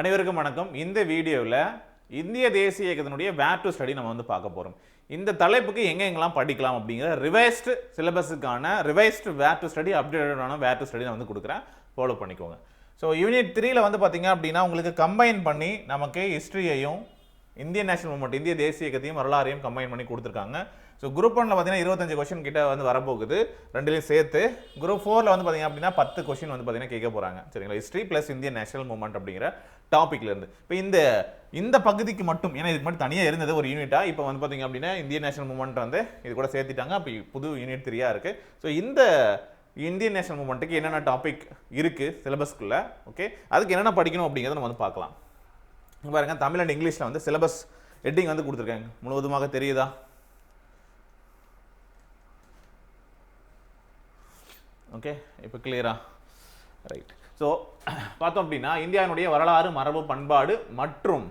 அனைவருக்கும் வணக்கம். இந்த வீடியோவில் இந்திய தேசிய இயக்கத்தினுடைய வேர் டு ஸ்டடி நம்ம வந்து பார்க்க போகிறோம் இந்த தலைப்புக்கு எங்க எங்கெல்லாம் படிக்கலாம் அப்படிங்கிற ரிவைஸ்டு சிலபஸுக்கான ரிவைஸ்டு வேர் டு ஸ்டடி அப்டேட்டடான வேர் டு ஸ்டடி நான் வந்து கொடுக்குறேன். ஃபாலோ பண்ணிக்கோங்க. ஸோ யூனிட் த்ரீயில் வந்து பார்த்திங்க அப்படின்னா உங்களுக்கு கம்பைன் பண்ணி நமக்கு ஹிஸ்ட்ரியையும் இந்தியன் நேஷனல் மூமெண்ட் இந்திய தேசிய இயக்கத்தையும் வரலாறையும் கம்பைன் பண்ணி கொடுத்துருக்காங்க. ஸோ குரூப் ஒன்ல பார்த்தீங்கன்னா இருபத்தஞ்சு கொஷின் கிட்ட வந்து வரப்போகுது. ரெண்டுலையும் சேர்த்து குரூப் ஃபோரில் வந்து பார்த்தீங்க அப்படின்னா பத்து கொஷின் வந்து பார்த்தீங்கன்னா கேட்க போகிறாங்க சரிங்களா? History plus Indian national movement அப்படிங்கிற டாப்பிக்லேருந்து இப்போ இந்த இந்த பகுதிக்கு மட்டும் ஏன்னா இதுக்கு மட்டும் தனியாக இருந்தது ஒரு யூனிட்டாக இப்போ வந்து பார்த்தீங்க அப்படின்னா இந்தியன் நேஷனல் மூமெண்ட் வந்து இது கூட சேர்த்திட்டாங்க. அப்போ புது யூனிட் த்ரீயாக இருக்குது ஸோ இந்த இந்தியன் நேஷனல் மூமெண்ட்டுக்கு என்னென்ன டாபிக் இருக்குது சிலபஸ்க்குள்ளே ஓகே அதுக்கு என்னென்ன படிக்கணும் அப்படிங்கிறத நம்ம வந்து பார்க்கலாம். பாருங்கள் பாருங்க தமிழ் அண்ட் இங்கிலீஷில் வந்து சிலபஸ் ஹெட்டிங் வந்து கொடுத்துருக்காங்க. முழுவதுமாக தெரியுதா? ஓகே இப்போ கிளியரா ரைட் ஸோ பார்த்தோம் அப்படின்னா இந்தியாவினுடைய வரலாறு மரபு பண்பாடு மற்றும்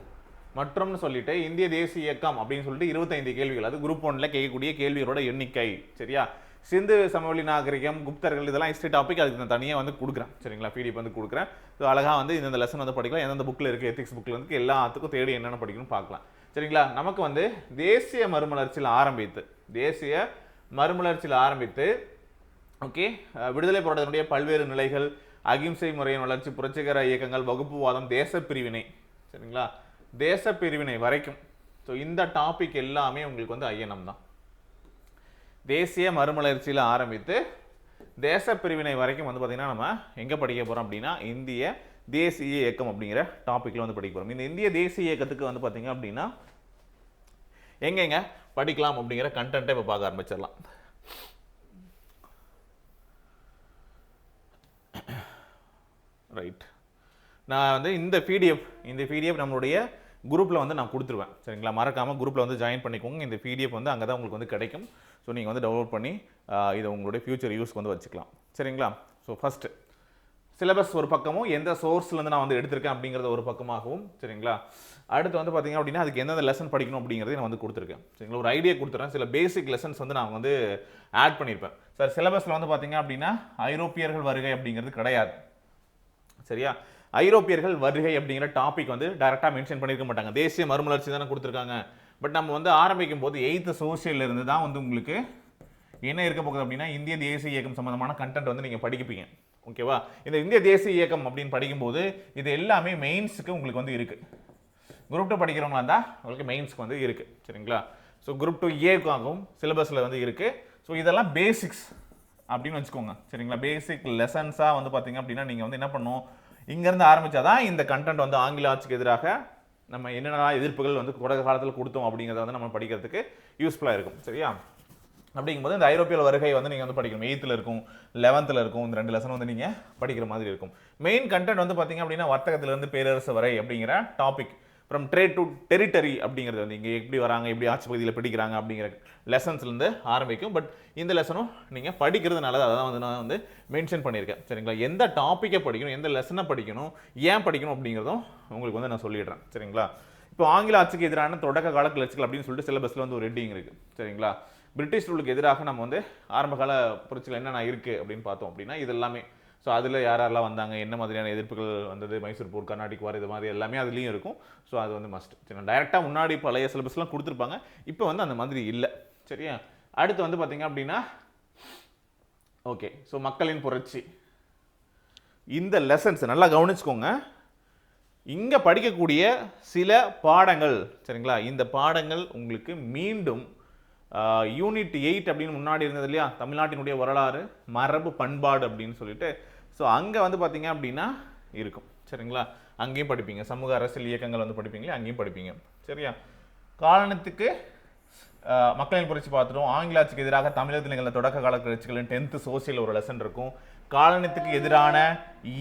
மற்றும்னு சொல்லிட்டு இந்திய தேசிய இயக்கம் அப்படின்னு சொல்லிட்டு இருபத்தைந்து கேள்விகள். அது குரூப் ஒன்ல கேட்கக்கூடிய கேள்விகளோட எண்ணிக்கை. சரியா? சிந்து சமவெளி நாகரிகம் குப்தர்கள் இதெல்லாம் ஹிஸ்ட்ரி டாபிக் அதுக்கு நான் தனியாக வந்து கொடுக்குறேன். சரிங்களா? பிடிஎஃப் வந்து கொடுக்குறேன். ஸோ அழகாக வந்து இந்த லெசன் வந்து படிக்கலாம். எந்தெந்த புக்கில் இருக்குது எத்திக்ஸ் புக்கில் இருந்து எல்லாத்துக்கும் தேடி என்னென்ன படிக்கணும்னு பார்க்கலாம். சரிங்களா? நமக்கு வந்து தேசிய மறுமலர்ச்சியில் ஆரம்பித்து தேசிய மறுமலர்ச்சியில் ஆரம்பித்து ஓகே விடுதலை போராட்டத்தினுடைய பல்வேறு நிலைகள் அகிம்சை முறையின் வளர்ச்சி புரட்சிகர இயக்கங்கள் வகுப்புவாதம் தேச பிரிவினை சரிங்களா? தேச பிரிவினை வரைக்கும். ஸோ இந்த டாபிக் எல்லாமே உங்களுக்கு வந்து ஐயனம் தான். தேசிய மறுமலர்ச்சியில் ஆரம்பித்து தேச பிரிவினை வரைக்கும் வந்து பார்த்திங்கன்னா நம்ம எங்கே படிக்க போகிறோம் அப்படின்னா இந்திய தேசிய இயக்கம் அப்படிங்கிற டாப்பிக்கில் வந்து படிக்க போகிறோம் இந்த இந்திய தேசிய இயக்கத்துக்கு வந்து பார்த்திங்க அப்படின்னா எங்கெங்க படிக்கலாம் அப்படிங்கிற கண்டென்ட்டை இப்போ பார்க்க ஆரம்பிச்சிடலாம். ரைட். நான் வந்து இந்த பிடிஎஃப் இந்த பிடிஎஃப் நம்மளுடைய குரூப்பில் வந்து நான் கொடுத்துருவேன். சரிங்களா? மறக்காமல் குரூப்பில் வந்து ஜாயின் பண்ணிக்கோங்க. இந்த பிடிஎஃப் வந்து அங்கே தான் உங்களுக்கு வந்து கிடைக்கும். ஸோ நீங்கள் வந்து டவுன்லோட் பண்ணி இதை உங்களுடைய ஃப்யூச்சர் யூஸ்க்கு வந்து வச்சுக்கலாம். சரிங்களா? ஸோ ஃபஸ்ட்டு சிலபஸ் ஒரு பக்கமும் எந்த சோர்ஸ்லேருந்து நான் வந்து எடுத்திருக்கேன் அப்படிங்கிறது ஒரு பக்கமாகவும் சரிங்களா? அடுத்து வந்து பார்த்தீங்க அப்படின்னா அதுக்கு எந்தெந்த லெசன் படிக்கணும் அப்படிங்கிறதையும் நான் வந்து கொடுத்துருக்கேன். சரிங்களா? ஒரு ஐடியா கொடுத்துறேன். சில பேசிக் லெசன்ஸ் வந்து நான் வந்து ஆட் பண்ணியிருப்பேன் சார் சிலபஸில் வந்து பார்த்தீங்க அப்படின்னா ஐரோப்பியர்கள் வருகை அப்படிங்கிறது கிடையாது. சரியா? ஐரோப்பியர்கள் வருகை அப்படிங்கிற டாபிக் வந்து டைரெக்டாக மென்ஷன் பண்ணியிருக்க மாட்டாங்க. தேசிய மறுமலர்ச்சி தானே கொடுத்துருக்காங்க. பட் நம்ம வந்து ஆரம்பிக்கும் போது எயித்து சோசியலிருந்து தான் வந்து உங்களுக்கு என்ன இருக்க போகுது அப்படின்னா இந்திய தேசிய இயக்கம் சம்மந்தமான கண்டென்ட் வந்து நீங்கள் படிப்பீங்க. ஓகேவா இந்த இந்திய தேசிய இயக்கம் அப்படின்னு படிக்கும்போது இது எல்லாமே மெயின்ஸுக்கு உங்களுக்கு வந்து இருக்குது குரூப் டூ படிக்கிறவங்களா இருந்தால் உங்களுக்கு மெயின்ஸ்க்கு வந்து இருக்குது சரிங்களா? ஸோ குரூப் டூ ஏக்காகவும் சிலபஸில் வந்து இருக்குது ஸோ இதெல்லாம் பேசிக்ஸ் அப்படின்னு வச்சுக்கோங்க. சரிங்களா? பேசிக் லெசன்ஸாக வந்து பார்த்தீங்க அப்படின்னா நீங்கள் வந்து என்ன பண்ணும்? இங்கேருந்து ஆரம்பிச்சாதான் இந்த கண்டென்ட் வந்து ஆங்கில ஆட்சிக்கு எதிராக நம்ம என்னென்ன எதிர்ப்புகள் வந்து தொடக்க காலத்தில் கொடுத்தோம் அப்படிங்கிறத வந்து நம்ம படிக்கிறதுக்கு யூஸ்ஃபுல்லாக இருக்கும். சரியா? அப்படிங்கும்போது இந்த ஐரோப்பிய வருகை வந்து நீங்கள் வந்து படிக்கணும். எயித்தில் இருக்கும் லெவன்த்தில் இருக்கும் இந்த ரெண்டு லெசன் வந்து நீங்கள் படிக்கிற மாதிரி இருக்கும். மெயின் கண்டென்ட் வந்து பார்த்தீங்க அப்படின்னா வர்த்தகத்திலிருந்து பேரரசு வரை அப்படிங்கிற topic from trade to territory அப்படிங்கிறது வந்து இங்கே எப்படி வராங்க எப்படி ஆட்சி பகுதியில் பிடிக்கிறாங்க அப்படிங்கிற லெசன்ஸ்லேருந்து ஆரம்பிக்கும். பட் இந்த லெசனும் நீங்கள் படிக்கிறதுனால நல்லது அதான் வந்து நான் வந்து மென்ஷன் பண்ணியிருக்கேன். சரிங்களா? எந்த டாப்பிக்கை படிக்கணும் எந்த லெசனை படிக்கணும் ஏன் படிக்கணும் அப்படிங்கிறதும் உங்களுக்கு வந்து நான் சொல்லிடுறேன். சரிங்களா? இப்போ ஆங்கில ஆட்சிக்கு எதிரான தொடக்க கால கிளர்ச்சிகள் அப்படின்னு சொல்லிட்டு சிலபஸில் வந்து ஒரு ரெட்டிங் இருக்குது சரிங்களா? பிரிட்டிஷ் ரூலுக்கு எதிராக நம்ம வந்து ஆரம்பகால புரட்சிகள் என்னென்ன இருக்குது அப்படின்னு பார்த்தோம் அப்படின்னா இது எல்லாமே ஸோ அதில் யார் யாரெல்லாம் வந்தாங்க என்ன மாதிரியான எதிர்ப்புகள் வந்தது மைசூர் போர் கர்நாடிக் வார் இது மாதிரி எல்லாமே அதுலேயும் இருக்கும். ஸோ அது வந்து மஸ்ட் சரி டைரெக்டாக முன்னாடி பழைய சிலபஸ்லாம் கொடுத்துருப்பாங்க. இப்போ வந்து அந்த மாதிரி இல்லை. சரியா? அடுத்து வந்து பார்த்திங்க அப்படின்னா ஓகே ஸோ மக்களின் புரட்சி. இந்த லெசன்ஸ் நல்லா கவனிச்சுக்கோங்க. இங்கே படிக்கக்கூடிய சில பாடங்கள் சரிங்களா? இந்த பாடங்கள் உங்களுக்கு மீண்டும் யூனிட் எயிட் அப்படின்னு முன்னாடி இருந்தது இல்லையா? தமிழ்நாட்டினுடைய வரலாறு மரபு பண்பாடு அப்படின்னு சொல்லிட்டு ஸோ அங்கே வந்து பார்த்தீங்க அப்படின்னா இருக்கும். சரிங்களா? அங்கேயும் படிப்பீங்க. சமூக அரசியல் இயக்கங்கள் வந்து படிப்பீங்களே அங்கேயும் படிப்பீங்க. சரியா? காலனத்துக்கு மக்களின் புரட்சி பார்த்துட்டோம். ஆங்கில ஆட்சிக்கு எதிராக தமிழகத்தில் நிகழ்ந்த தொடக்க கால கிளர்ச்சிகளின் டென்த்து சோசியல் ஒரு லெசன் இருக்கும். காலனத்துக்கு எதிரான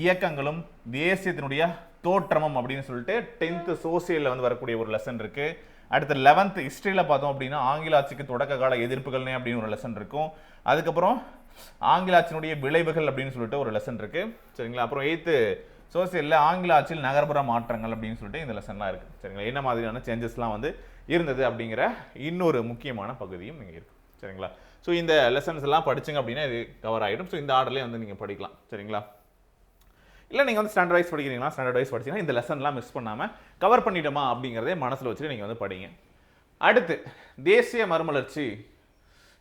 இயக்கங்களும் தேசியத்தினுடைய தோற்றமும் அப்படின்னு சொல்லிட்டு டென்த்து சோசியலில் வந்து வரக்கூடிய ஒரு லெசன் இருக்குது அடுத்து லெவன்த் ஹிஸ்ட்ரியில் பார்த்தோம் அப்படின்னா ஆங்கில ஆட்சிக்கு தொடக்க கால எதிர்ப்புகள்னே அப்படின்னு ஒரு லெசன் இருக்கும். அதுக்கப்புறம் ஆங்கில ஆட்சியினுடைய விளைவுகள் அப்படின்னு சொல்லிட்டு ஒரு லெசன் இருக்கு. சரிங்களா? அப்புறம் எயித்து சோசியலில் ஆங்கில ஆட்சியில் நகர்ப்புற மாற்றங்கள் அப்படின்னு சொல்லிட்டு இந்த லெசன்லாம் இருக்கு. சரிங்களா? என்ன மாதிரியான சேஞ்சஸ்லாம் வந்து இருந்தது அப்படிங்கிற இன்னொரு முக்கியமான பகுதியும் இங்கே இருக்கு. சரிங்களா? ஸோ இந்த லெசன்ஸ் எல்லாம் படிச்சீங்க அப்படின்னா இது கவர் ஆகிடும் ஸோ இந்த ஆர்டர்லேயே வந்து நீங்கள் படிக்கலாம். சரிங்களா? இல்லை நீங்கள் வந்து ஸ்டாண்டர்ட் வைஸ் படிக்கிறீங்களா? ஸ்டாண்டர்ட் வைஸ் படிச்சீங்கன்னா இந்த லெசன்லாம் மிஸ் பண்ணாமல் கவர் பண்ணிட்டோமா அப்படிங்கிறதே மனசில் வச்சுட்டு நீங்கள் வந்து படிங்க. அடுத்து தேசிய மறுமலர்ச்சி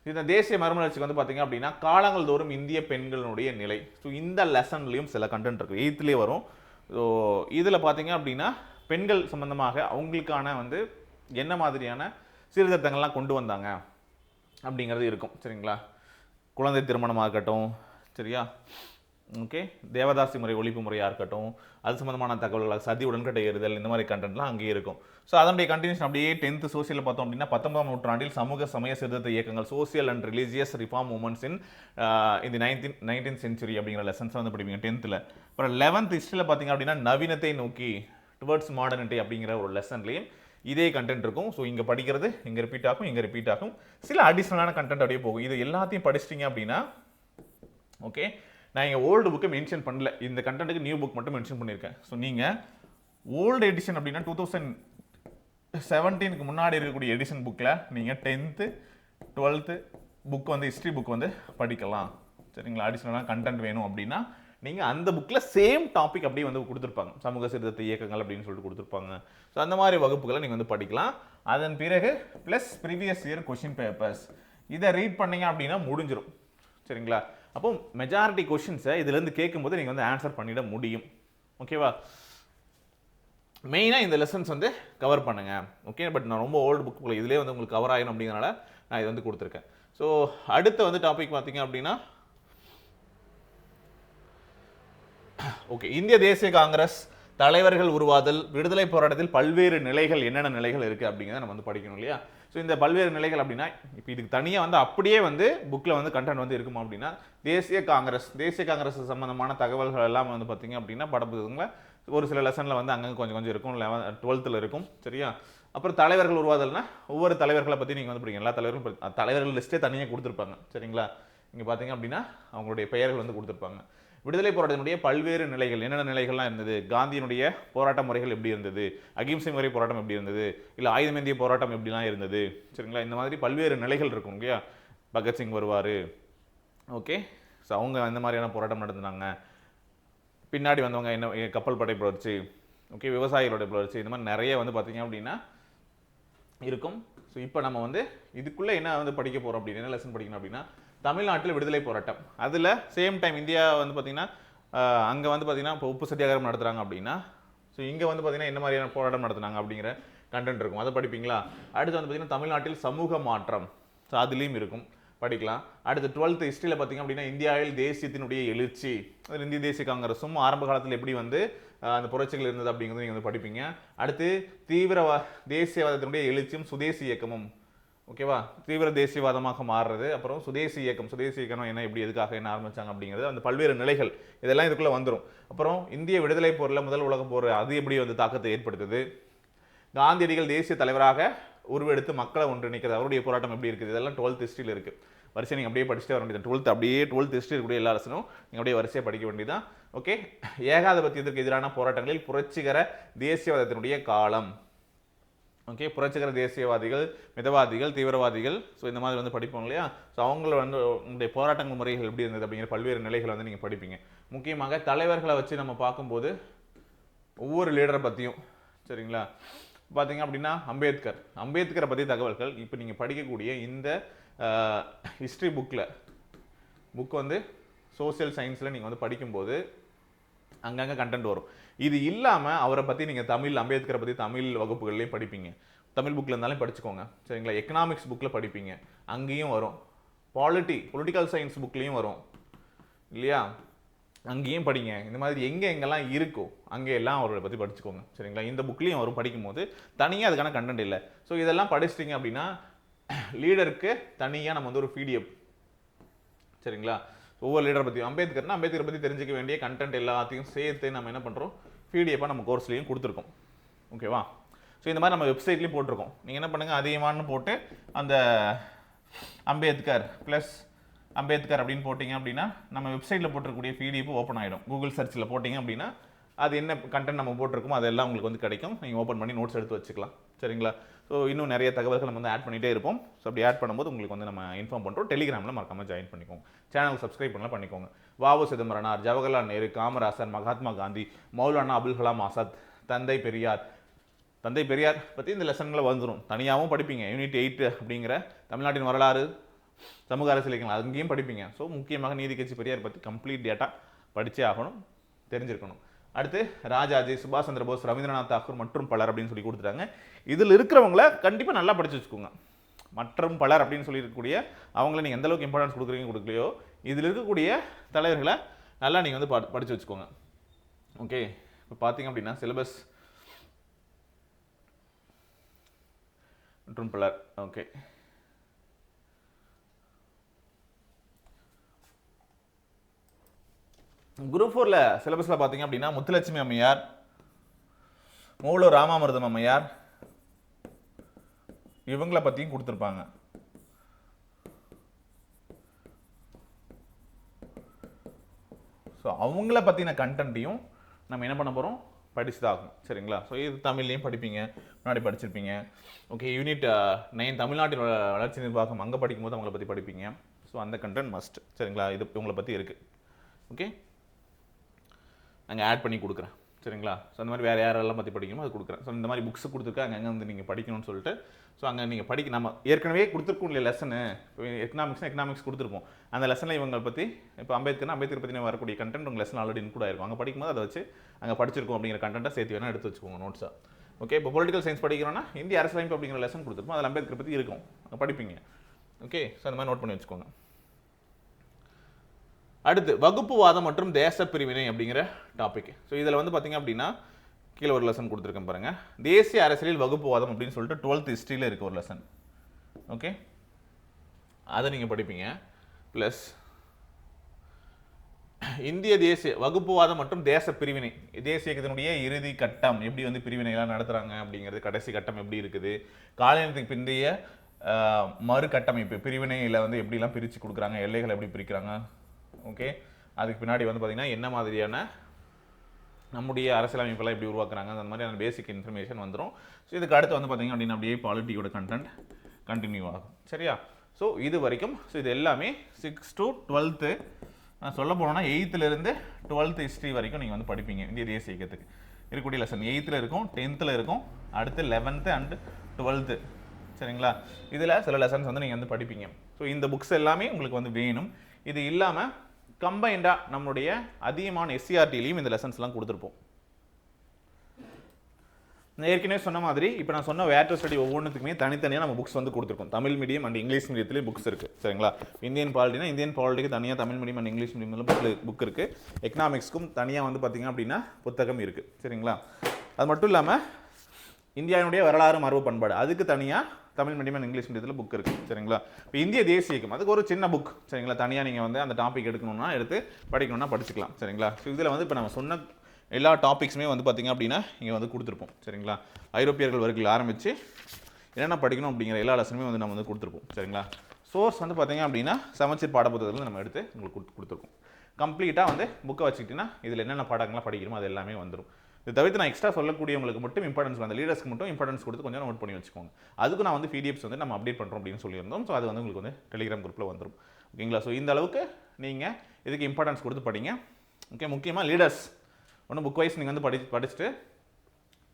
இந்த தேசிய மறுமலர்ச்சிக்கு வந்து பார்த்தீங்க அப்படின்னா காலங்கள் தோறும் இந்திய பெண்களுடைய நிலை. ஸோ இந்த லெசன்லேயும் சில கண்டென்ட் இருக்குது எயித்துலேயே வரும். ஸோ இதில் பார்த்தீங்க அப்படின்னா பெண்கள் சம்மந்தமாக அவங்களுக்கான வந்து என்ன மாதிரியான சீர்திருத்தங்கள்லாம் கொண்டு வந்தாங்க அப்படிங்கிறது இருக்கும். சரிங்களா? குழந்தை திருமணமாக இருக்கட்டும் சரியா? ஓகே தேவதாசி முறை ஒழிப்பு முறையாக இருக்கட்டும் அது சம்மந்தமான தகவல்கள் சதி உடன்கட்டை ஏறுதல் இந்த மாதிரி கண்டென்ட்லாம் அங்கேயே இருக்கும். ஸோ அதனுடைய கண்டினியூஷன் அப்படியே டென்த்து சோசியலில் பார்த்தோம் அப்படின்னா பத்தொன்பதாம் நூற்றாண்டில் சமூக சமய சீர்திருத்த இயக்கங்கள் social and religious reform movements in இந்த நைன்டீன் நைன்டீன் சென்ச்சுரி அப்படிங்கிற லெசன்ஸ் வந்து படிப்பீங்க டென்த்தில் அப்புறம் லெவன்த் ஹிஸ்ட்ரியில் பார்த்தீங்க அப்படின்னா நவீனத்தை நோக்கி டுவர்ட்ஸ் மாடர்னிட்டி அப்படிங்கிற ஒரு லெசன்லேயும் இதே கண்டென்ட் இருக்கும். ஸோ இங்கே படிக்கிறது இங்கே ரிப்பீட் ஆகும் இங்கே ரிப்பீட் ஆகும். சில அடிஷ்னலான கண்டென்ட் அப்படியே போகும். இது எல்லாத்தையும் படிச்சிட்டிங்க அப்படின்னா ஓகே நான் இங்கே ஓல்டு புக்கை மென்ஷன் பண்ணல. இந்த கண்டென்ட்டுக்கு நியூ புக் மட்டும் மென்ஷன் பண்ணியிருக்கேன். ஸோ நீங்கள் ஓல்டு எடிஷன் அப்படின்னா டூ தௌசண்ட் செவன்டீனுக்கு முன்னாடி இருக்கக்கூடிய எடிஷன் புக்கில் நீங்கள் டென்த்து டுவெல்த்து புக் வந்து ஹிஸ்ட்ரி புக் வந்து படிக்கலாம். சரிங்களா? அடிஷ்னலாக கண்டென்ட் வேணும் அப்படின்னா நீங்கள் அந்த புக்கில் சேம் டாபிக் அப்படியே வந்து கொடுத்துருப்பாங்க. சமூக சீர்திருத்த இயக்கங்கள் அப்படின்னு சொல்லிட்டு கொடுத்துருப்பாங்க. ஸோ அந்த மாதிரி வகுப்புகளை நீங்கள் வந்து படிக்கலாம். அதன் பிறகு plus previous year question papers இதை ரீட் பண்ணீங்க அப்படின்னா முடிஞ்சிடும் சரிங்களா? அப்போ மெஜாரிட்டி கொஷின்ஸை இதுலேருந்து கேட்கும்போது நீங்கள் வந்து ஆன்சர் பண்ணிட முடியும். ஓகேவா மெயினாக இந்த லெசன்ஸ் வந்து கவர் பண்ணுங்க. ஓகே பட் நான் ரொம்ப ஓல்டு புக்குள்ள இதுலேயே வந்து உங்களுக்கு கவர் ஆகணும் அப்படிங்கிறனால நான் இது வந்து கொடுத்துருக்கேன். ஸோ அடுத்த வந்து டாபிக் பார்த்தீங்க அப்படின்னா ஓகே இந்திய தேசிய காங்கிரஸ் தலைவர்கள் உருவாதல் விடுதலை போராட்டத்தில் பல்வேறு நிலைகள் என்னென்ன நிலைகள் இருக்குது அப்படிங்கிறத நம்ம வந்து படிக்கணும் இல்லையா? ஸோ இந்த பல்வேறு நிலைகள் அப்படின்னா இப்போ இதுக்கு தனியாக வந்து அப்படியே வந்து புக்கில் வந்து கண்டென்ட் வந்து இருக்குமா அப்படின்னா தேசிய காங்கிரஸ் தேசிய காங்கிரஸ் சம்மந்தமான தகவல்கள் எல்லாம் வந்து பார்த்தீங்க அப்படின்னா படப்புதுங்கள ஒரு சில லெசனில் வந்து அங்கங்கே கொஞ்சம் கொஞ்சம் இருக்கும். லெவன் டுவெல்த்தில் இருக்கும். சரியா? அப்புறம் தலைவர்கள் உருவாதல்னா ஒவ்வொரு தலைவர்களை பற்றி நீங்கள் வந்து படிங்க. எல்லா தலைவர்களும் தலைவர்கள் லிஸ்ட்டே தனியாக கொடுத்துருப்பாங்க. சரிங்களா? இங்கே பார்த்தீங்க அப்படின்னா அவங்களுடைய பெயர்கள் வந்து கொடுத்துருப்பாங்க. விடுதலை போராட்டத்தினுடைய பல்வேறு நிலைகள் என்னென்ன நிலைகள்லாம் இருந்தது? காந்தியினுடைய போராட்ட முறைகள் எப்படி இருந்தது? அகிம்சை முறை போராட்டம் எப்படி இருந்தது? இல்லை ஆயுதமேந்திய போராட்டம் எப்படிலாம் இருந்தது? சரிங்களா? இந்த மாதிரி பல்வேறு நிலைகள் இருக்கும் இல்லையா? பகத்சிங் வருவார். ஓகே? ஸோ அவங்க அந்த மாதிரியான போராட்டம் நடத்துனாங்க. பின்னாடி வந்தவங்க என்ன கப்பல் படை புரட்சி ஓகே விவசாயிகளோட புரட்சி இந்த மாதிரி நிறைய வந்து பார்த்தீங்க அப்படின்னா இருக்கும். ஸோ இப்போ நம்ம வந்து இதுக்குள்ளே என்ன வந்து படிக்க போகிறோம் அப்படின்னு என்ன லெசன் படிக்கணும் அப்படின்னா தமிழ்நாட்டில் விடுதலை போராட்டம். அதில் சேம் டைம் இந்தியா வந்து பார்த்திங்கன்னா அங்கே வந்து பார்த்திங்கன்னா இப்போ உப்பு சத்தியாகரம் நடத்துகிறாங்க அப்படின்னா ஸோ இங்கே வந்து பார்த்திங்கன்னா என்ன மாதிரியான போராட்டம் நடத்துனாங்க அப்படிங்கிற கண்டென்ட் இருக்கும். அதை படிப்பீங்களா? அடுத்து வந்து பார்த்திங்கன்னா தமிழ்நாட்டில் சமூக மாற்றம். ஸோ அதுலேயும் இருக்கும். படிக்கலாம். அடுத்து டுவெல்த் ஹிஸ்ட்ரியில் பார்த்தீங்க அப்படின்னா இந்தியாவில் தேசியத்தினுடைய எழுச்சி. அதில் இந்திய தேசிய காங்கிரஸும் ஆரம்ப காலத்தில் எப்படி வந்து அந்த புரட்சிகள் இருந்தது அப்படிங்கிறது நீங்கள் வந்து படிப்பீங்க. அடுத்து தீவிரவா தேசியவாதத்தினுடைய எழுச்சியும் சுதேசி இயக்கமும். ஓகேவா? தீவிர தேசியவாதமாக மாறுறது அப்புறம் சுதேசி இயக்கம் சுதேசி இயக்கம் என்ன எப்படி எதுக்காக என்ன ஆரம்பித்தாங்க அப்படிங்கிறது அந்த பல்வேறு நிலைகள் இதெல்லாம் இதுக்குள்ளே வந்துடும் அப்புறம் இந்திய விடுதலை போரில் முதல் உலக போர் அது எப்படி வந்து தாக்கத்தை ஏற்படுத்துது? காந்தியடிகள் தேசிய தலைவராக உருவெடுத்து மக்களை ஒன்றிணைக்கிறது அவருடைய போராட்டம் எப்படி இருக்குது? இதெல்லாம் டுவெல்த் ஹிஸ்ட்ரியில் இருக்குது வரிசை நீங்கள் அப்படியே படிச்சுட்டே வர வேண்டியது டுவெல்த் அப்படியே டுவெல்த் ஹிஸ்ட்ரி இருக்கக்கூடிய எல்லா அரசனும் நீங்கள் அப்படியே வரிசையாக படிக்க வேண்டியதான் ஓகே? ஏகாதிபத்தியத்திற்கு எதிரான போராட்டங்களில் புரட்சிகர தேசியவாதத்தினுடைய காலம். ஓகே புரட்சிகர தேசியவாதிகள் மிதவாதிகள் தீவிரவாதிகள். ஸோ இந்த மாதிரி வந்து படிப்போம் இல்லையா? ஸோ அவங்கள வந்து உங்களுடைய போராட்டங்கள் முறைகள் எப்படி இருந்தது அப்படிங்கிற பல்வேறு நிலைகளை வந்து நீங்கள் படிப்பீங்க. முக்கியமாக தலைவர்களை வச்சு நம்ம பார்க்கும்போது ஒவ்வொரு லீடரை பற்றியும் சரிங்களா? பார்த்தீங்க அப்படின்னா அம்பேத்கர். அம்பேத்கரை பற்றி தகவல்கள் இப்போ நீங்கள் படிக்கக்கூடிய இந்த ஹிஸ்ட்ரி புக்கில் புக் வந்து சோசியல் சயின்ஸில் நீங்கள் வந்து படிக்கும்போது அங்கங்கே கண்டென்ட் வரும். இது இல்லாமல் அவரை பற்றி நீங்கள் தமிழ் அம்பேத்கரை பற்றி தமிழ் வகுப்புகள்லேயும் படிப்பீங்க. தமிழ் புக்கில் இருந்தாலும் படிச்சுக்கோங்க. சரிங்களா? எக்கனாமிக்ஸ் புக்கில் படிப்பீங்க. அங்கேயும் வரும். பாலிட்டி பொலிட்டிக்கல் சயின்ஸ் புக்லேயும் வரும். இல்லையா? அங்கேயும் படிங்க. இந்த மாதிரி எங்கே எங்கெல்லாம் இருக்கோ அங்கே எல்லாம் அவரை பற்றி படிச்சுக்கோங்க. சரிங்களா? இந்த புக்லேயும் வரும் படிக்கும்போது தனியாக அதுக்கான கண்டென்ட் இல்லை. ஸோ இதெல்லாம் படிச்சிட்டிங்க அப்படின்னா லீடருக்கு தனியாக நம்ம வந்து ஒரு பிடிஎஃப் சரிங்களா? ஒவ்வொரு லீடரை பற்றி அம்பேத்கர்னா அம்பேத்கரை பற்றி தெரிஞ்சிக்க வேண்டிய கண்டென்ட் எல்லாத்தையும் சேர்த்து நம்ம என்ன பண்ணுறோம் பிடிஎஃபாக நம்ம கோர்ஸ்லேயும் கொடுத்துருக்கோம். ஓகேவா ஸோ இந்த மாதிரி நம்ம வெப்சைட்லேயும் போட்டிருக்கோம். நீங்கள் என்ன பண்ணுங்கள் அதிகமானு போட்டு அந்த அம்பேத்கர் ப்ளஸ் அம்பேத்கர் அப்படின்னு போட்டிங்க அப்படின்னா நம்ம வெப்சைட்டில் போட்டிருக்கக்கூடிய பிடிஎஃப் ஓப்பன் ஆகிடும் கூகுள் சர்ச்சில் போட்டிங்க அப்படின்னா அது என்ன கண்டென்ட் நம்ம போட்டிருக்கோமோ அதெல்லாம் உங்களுக்கு வந்து கிடைக்கும். நீங்கள் ஓப்பன் பண்ணி நோட்ஸ் எடுத்து வச்சுக்கலாம். சரிங்களா? ஸோ இன்னும் நிறைய தகவல்கள் நம்ம வந்து ஆட் பண்ணிகிட்டே இருப்போம். ஸோ அப்படி ஆட் பண்ணும்போது உங்களுக்கு வந்து நம்ம இன்ஃபார்ம் பண்ணுறோம் டெலிகிராமில் மறக்காம ஜாயின் பண்ணிக்கோங்க. சேனல் சப்ஸ்கிரைப் பண்ணலாம் பண்ணிக்கோங்க. வாவு சிதம்பரனார் ஜவஹர்லால் நேரு காமராசர் மகாத்மா காந்தி மௌலானா அபுல் கலாம் ஆசாத் தந்தை பெரியார். தந்தை பெரியார் பற்றி இந்த லெசன்களை வந்துடும் தனியாகவும் படிப்பீங்க. யூனிட் எயிட் அப்படிங்கிற தமிழ்நாட்டின் வரலாறு சமூக அரசியல் அங்கேயும் படிப்பீங்க. ஸோ முக்கியமாக நீதி கட்சி பெரியார் பற்றி கம்ப்ளீட் டேட்டா படித்தே ஆகணும் தெரிஞ்சிருக்கணும். அடுத்து ராஜாஜி சுபாஷ் சந்திர போஸ் ரவீந்திரநாத் தாக்கூர் மற்றும் பலர் அப்படின்னு சொல்லி கொடுத்துட்டாங்க. இதில் இருக்கிறவங்கள கண்டிப்பாக நல்லா படித்து வச்சுக்கோங்க. மற்றும் பலர் அப்படின்னு சொல்லியிருக்கக்கூடிய அவங்கள நீங்கள் எந்தளவுக்கு இம்பார்ட்டன்ஸ் கொடுக்குறீங்க கொடுக்கலையோ இதில் இருக்கக்கூடிய தலைவர்களை நல்லா நீங்கள் வந்து படித்து வச்சுக்கோங்க. ஓகே இப்போ பார்த்தீங்க அப்படின்னா சிலபஸ் மற்றும் பலர். ஓகே குரூப் ஃபோரில் சிலபஸில் பார்த்தீங்க அப்படின்னா முத்துலட்சுமி அம்மையார் மூலூர் ராமாமிர்தம் அம்மையார் இவங்களை பற்றியும் கொடுத்துருப்பாங்க. ஸோ அவங்கள பற்றின கண்டென்ட்டையும் நம்ம என்ன பண்ண போகிறோம் படிச்சு தான் சரிங்களா? ஸோ இது தமிழ்லையும் படிப்பீங்க முன்னாடி படிச்சிருப்பீங்க. ஓகே யூனிட் நைன் தமிழ்நாட்டின் வளர்ச்சி நிர்வாகம் அங்கே படிக்கும்போது அவங்கள பற்றி படிப்பீங்க. ஸோ அந்த கண்டென்ட் மஸ்ட் சரிங்களா? இது உங்களை பற்றி இருக்குது ஓகே நாங்கள் ஆட் பண்ணி கொடுக்குறேன். சரிங்களா? ஸோ அந்த மாதிரி வேறு யாரெல்லாம் பற்றி படிக்கணுமோ அது கொடுக்குறேன். ஸோ இந்த மாதிரி புக்ஸ் கொடுத்துருக்காங்க அங்கே வந்து நீங்கள் படிக்கணும்னு சொல்லிட்டு ஸோ அங்கே நீங்கள் படிக்க நம்ம ஏற்கனவே கொடுத்துருக்கோம் இல்லையா லெசனு இப்போ எக்கனாமிக்ஸ் எக்கனாமிக்ஸ் கொடுத்துருப்போம். அந்த லெசனில் இவங்களை பற்றி இப்போ அம்பேத்கர் அம்பேத்கர் பற்றி வரக்கூடிய கண்டென்ட் உங்கள் லெசன் ஆல்ரெடி இன்க்ளூட் ஆயிருக்கும். அங்கே படிக்கும்போது அதை வச்சு அங்கே படிச்சிருக்கோம் அப்படிங்கிற கண்டென்ட்டை சேர்த்து வேணால் எடுத்து வச்சுக்கோங்க நோட்ஸாக ஓகே இப்போ பொலிட்டிக்கல் சயின்ஸ் படிக்கிறோன்னா இந்திய அரசியலமைப்பு அப்படிங்கிற லெசன் கொடுத்துருப்போம். அதில் அம்பேத்கர் பற்றி இருக்கும். அங்கே படிப்பீங்க. ஓகே ஸோ அந்த மாதிரி நோட் பண்ணி வச்சுக்கோங்க. அடுத்து வகுப்புவாதம் மற்றும் தேச பிரிவினை அப்படிங்கிற டாபிக் ஸோ இதில் வந்து பார்த்தீங்க அப்படின்னா கீழே ஒரு லெசன் கொடுத்துருக்கேன் பாருங்கள் தேசிய அரசியலில் வகுப்புவாதம் அப்படின்னு சொல்லிட்டு டுவெல்த் ஹிஸ்ட்ரியில் இருக்க ஒரு லெசன் ஓகே அதை நீங்கள் படிப்பீங்க. ப்ளஸ் இந்திய தேசிய வகுப்புவாதம் மற்றும் தேச பிரிவினை தேசிய இயக்கத்தினுடைய இறுதி கட்டம் எப்படி வந்து பிரிவினைகளாக நடத்துகிறாங்க அப்படிங்கிறது கடைசி கட்டம் எப்படி இருக்குது? காலநிலத்துக்கு பிந்தைய மறுகட்டமைப்பு மறு கட்டமைப்பு பிரிவினையில் வந்து எப்படிலாம் பிரித்து கொடுக்குறாங்க? எல்லைகளை எப்படி பிரிக்கிறாங்க? ஓகே? அதுக்கு பின்னாடி வந்து பார்த்திங்கன்னா என்ன மாதிரியான நம்முடைய அரசியலமைப்பெல்லாம் எப்படி உருவாக்குறாங்க? அந்த மாதிரியான பேசிக் இன்ஃபர்மேஷன் வந்துடும் ஸோ இதுக்கு அடுத்து வந்து பார்த்தீங்க அப்படின்னா அப்படியே பாலிட்டியோட கண்டென்ட் கண்டினியூ ஆகும். சரியா? ஸோ இது வரைக்கும் ஸோ இது எல்லாமே சிக்ஸ் டு டுவெல்த்து நான் சொல்ல போனோன்னா எயித்துலேருந்து டுவெல்த் ஹிஸ்ட்ரி வரைக்கும் நீங்கள் வந்து படிப்பீங்க இந்திய தேசிய இயக்கத்துக்கு. இருக்கக்கூடிய லெசன் எயித்தில் இருக்கும் டென்த்தில் இருக்கும் அடுத்து லெவன்த்து அண்டு டுவெல்த்து சரிங்களா? இதில் சில லெசன்ஸ் வந்து நீங்கள் வந்து படிப்பீங்க. ஸோ இந்த புக்ஸ் எல்லாமே உங்களுக்கு வந்து வேணும். இது இல்லாமல் கம்பைண்டாக நம்மளுடைய அதிகமான எஸ்சிஆர்டிலையும் இந்த லெசன்ஸ்லாம் கொடுத்துருப்போம். நான் ஏற்கனவே சொன்ன மாதிரி இப்போ நான் சொன்ன வேட்டர் ஸ்டடி ஒவ்வொன்றுத்துக்குமே தனித்தனியாக நம்ம புக்ஸ் வந்து கொடுத்துருக்கோம். தமிழ் மீடியம் அண்ட் இங்கிலீஷ் மீடியத்துலேயும் புக்ஸ் இருக்குது சரிங்களா? இந்தியன் பாலிட்டினா இந்தியன் பாலிட்டிக்கு தனியாக Tamil medium and English medium book book இருக்குது எக்கனாமிக்ஸ்க்கும் தனியாக வந்து பார்த்தீங்க அப்படின்னா புத்தகம் இருக்குது சரிங்களா? அது மட்டும் இல்லாமல் இந்தியாவினுடைய வரலாறு மரபு பண்பாடு. அதுக்கு தனியாக தமிழ் மீடியம் அண்ட் இங்கிலீஷ் மீடியத்தில் புக் இருக்குது சரிங்களா? இப்போ இந்திய தேசிய இயக்கம் அதுக்கு ஒரு சின்ன புக் சரிங்களா? தனியாக நீங்கள் வந்து அந்த டாபிக் எடுக்கணும்னா எடுத்து படிக்கணும்னா படிச்சுக்கலாம் சரிங்களா? ஸோ இதில் வந்து இப்போ நம்ம சொன்ன எல்லா டாபிக்ஸுமே வந்து பார்த்திங்க அப்படின்னா இங்கே வந்து கொடுத்துருப்போம் சரிங்களா? ஐரோப்பியர்கள் வருகையில் ஆரம்பித்து என்னென்ன படிக்கணும் அப்படிங்கிற எல்லா லெசனுமே வந்து நம்ம வந்து கொடுத்துருப்போம் சரிங்களா? சோர்ஸ் வந்து பார்த்தீங்க அப்படின்னா சமச்சீர் பாடப்புத்தகத்தில் நம்ம எடுத்து உங்களுக்கு கொடுத்து கொடுத்துருக்கோம். கம்ப்ளீட்டாக வந்து புக்கை வச்சுக்கிட்டிங்கன்னா இதில் என்னென்ன பாடங்கள்லாம் படிக்கிறோமோ அது எல்லாமே வந்துடும் இது தவிர்த்து நான் எக்ஸ்ட்ரா சொல்லக்கூடியவங்களுக்கு மட்டும் இம்பார்ட்டன்ஸ் அந்த லீடர்ஸ்க்கு மட்டும் இம்பார்ட்டன்ஸ் கொடுத்து கொஞ்சம் நோட் பண்ணி வச்சுக்கோங்க. அதுக்கு நான் வந்து பிடிஎஃப்ஸ் வந்து நம்ம அப்டேட் பண்ணுறோம் அப்படின்னு சொல்லியிருந்தோம். ஸோ அது வந்து உங்களுக்கு வந்து டெலிகிராம் குரூப்பில் வந்துடும் ஓகேங்களா ஸோ இந்த அளவுக்கு நீங்கள் இதுக்கு இம்பார்ட்டன்ஸ் கொடுத்து படிங்க. ஓகே முக்கியமாக லீடர்ஸ் ஒன்று புக் வைஸ் நீங்கள் வந்து படி படிச்சுட்டு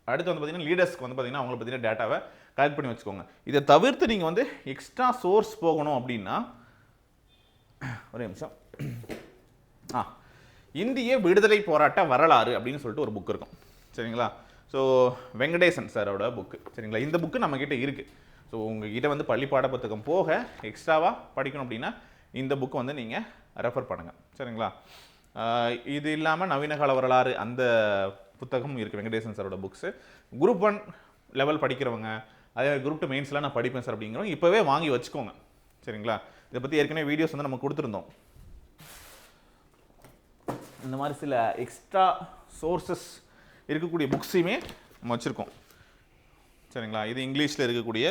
அடுத்து வந்து பார்த்தீங்கன்னா லீடர்ஸ்க்கு வந்து பார்த்தீங்கன்னா அவங்களை பற்றின டேட்டாவை கலெக்ட் பண்ணி வச்சுக்கோங்க. இதை தவிர்த்து நீங்கள் வந்து எக்ஸ்ட்ரா சோர்ஸ் போகணும் அப்படின்னா ஒரே நிமிஷம். ஆ. இந்திய விடுதலை போராட்ட வரலாறு அப்படின்னு சொல்லிட்டு ஒரு புக் இருக்கும். சரிங்களா? ஸோ வெங்கடேசன் சாரோட புக்கு சரிங்களா? இந்த புக்கு நம்மக்கிட்ட இருக்குது ஸோ உங்ககிட்ட வந்து பள்ளி பாட புத்தகம் போக எக்ஸ்ட்ராவாக படிக்கணும் அப்படின்னா இந்த புக்கு வந்து நீங்கள் ரெஃபர் பண்ணுங்கள் சரிங்களா? இது இல்லாமல் நவீன கால வரலாறு அந்த புத்தகமும் இருக்குது வெங்கடேசன் சாரோட புக்ஸு குரூப் ஒன் லெவல் படிக்கிறவங்க அதே குரூப் டூ மெயின்ஸ்லாம் நான் படிப்பேன் சார் அப்படிங்கிறவங்க இப்போவே வாங்கி வச்சுக்கோங்க. சரிங்களா? இதை பற்றி ஏற்கனவே வீடியோஸ் வந்து நம்ம கொடுத்துருந்தோம். இந்த மாதிரி சில எக்ஸ்ட்ரா சோர்ஸஸ் இருக்கக்கூடிய புக்ஸையுமே நம்ம வச்சுருக்கோம். சரிங்களா? இது இங்கிலீஷில் இருக்கக்கூடிய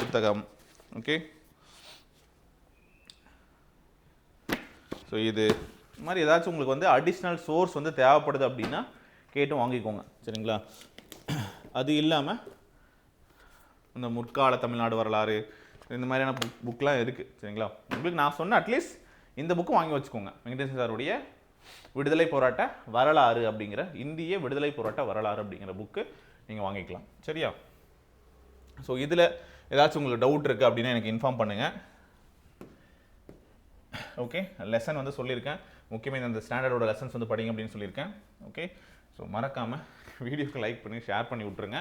புத்தகம். ஓகே ஸோ இது இந்த மாதிரி ஏதாச்சும் உங்களுக்கு வந்து அடிஷ்னல் சோர்ஸ் வந்து தேவைப்படுது அப்படின்னா கேட்டு வாங்கிக்கோங்க. சரிங்களா? அது இல்லாமல் இந்த முற்கால தமிழ்நாடு வரலாறு இந்த மாதிரியான புக் புக்லாம் இருக்குது சரிங்களா? உங்களுக்கு நான் சொன்ன அட்லீஸ்ட் இந்த புக்கு வாங்கி வச்சுக்கோங்க. வெங்கடேசன் சாருடைய விடுதலை போராட்ட வரலாறு அப்படிங்கிற இந்திய விடுதலை போராட்ட வரலாறு அப்படிங்கிற புக்கு நீங்கள் வாங்கிக்கலாம். சரியா? ஸோ இதில் ஏதாச்சும் உங்களுக்கு டவுட் இருக்குது அப்படின்னா எனக்கு இன்ஃபார்ம் பண்ணுங்கள் ஓகே லெசன் வந்து சொல்லியிருக்கேன். முக்கியமாக இந்த ஸ்டாண்டர்டோட லெசன்ஸ் வந்து படிங்க அப்படின்னு சொல்லியிருக்கேன். ஓகே ஸோ மறக்காமல் வீடியோக்கு லைக் பண்ணி ஷேர் பண்ணி விட்ருங்க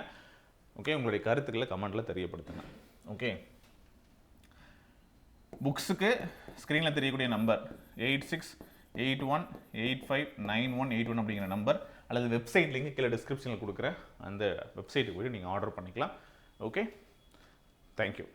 ஓகே உங்களுடைய கருத்துக்களை கமெண்ட்டில் தெரியப்படுத்துங்க. ஓகே புக்ஸுக்கு ஸ்க்ரீனில் தெரியக்கூடிய number eight six eight one eight five nine one eight one அப்படிங்கிற நம்பர் அல்லது வெப்சைட் லிங்க் கீழே டிஸ்கிரிப்ஷனில் கொடுக்குற அந்த வெப்சைட்டுக்கு போய் நீங்கள் ஆர்டர் பண்ணிக்கலாம். Okay thank you